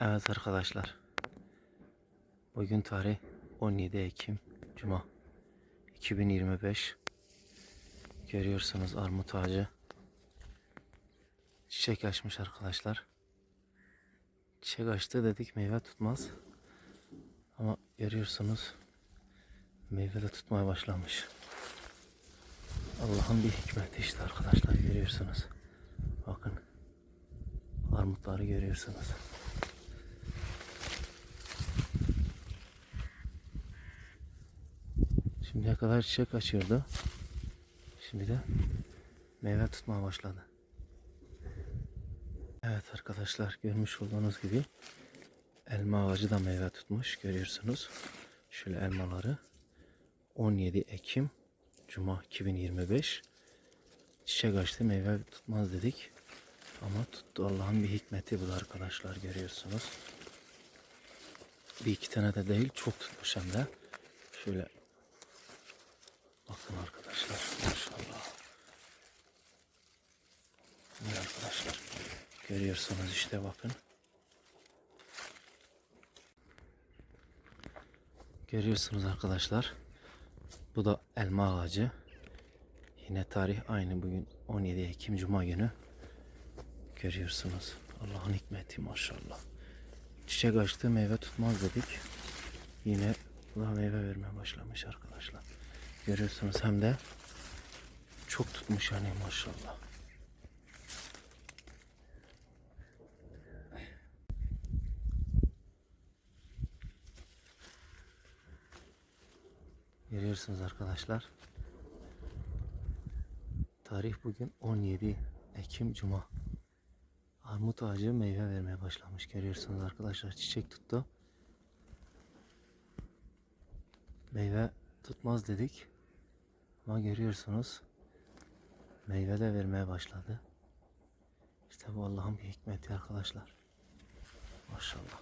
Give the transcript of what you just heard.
Evet arkadaşlar. Bugün tarih 17 Ekim Cuma 2025. Görüyorsunuz armut ağacı. Çiçek açmış arkadaşlar. Çiçek açtı dedik meyve tutmaz. Ama görüyorsunuz meyve de tutmaya başlamış. Allah'ın bir hikmeti işte arkadaşlar görüyorsunuz. Bakın armutları görüyorsunuz. Şimdiye kadar çiçek açıyordu. Şimdi de meyve tutmaya başladı. Evet arkadaşlar görmüş olduğunuz gibi elma ağacı da meyve tutmuş görüyorsunuz. Şöyle elmaları 17 Ekim Cuma 2025 çiçek açtı meyve tutmaz dedik. Ama tuttu Allah'ın bir hikmeti bu da arkadaşlar görüyorsunuz. Bir iki tane de değil çok tutmuş hem de. Şöyle bakın arkadaşlar maşallah. Evet arkadaşlar görüyorsunuz işte bakın. Görüyorsunuz arkadaşlar. Bu da elma ağacı. Yine tarih aynı bugün 17 Ekim Cuma günü. Görüyorsunuz. Allah'ın hikmeti maşallah. Çiçek açtı meyve tutmaz dedik. Yine bu da meyve vermeye başlamış arkadaşlar. Görüyorsunuz hem de çok tutmuş yani maşallah. Görüyorsunuz arkadaşlar. Tarih bugün 17 Ekim Cuma. Armut ağacı meyve vermeye başlamış. Görüyorsunuz arkadaşlar çiçek tuttu. Meyve tutmaz dedik. Ama görüyorsunuz meyve de vermeye başladı. İşte bu Allah'ın bir hikmeti arkadaşlar. Maşallah.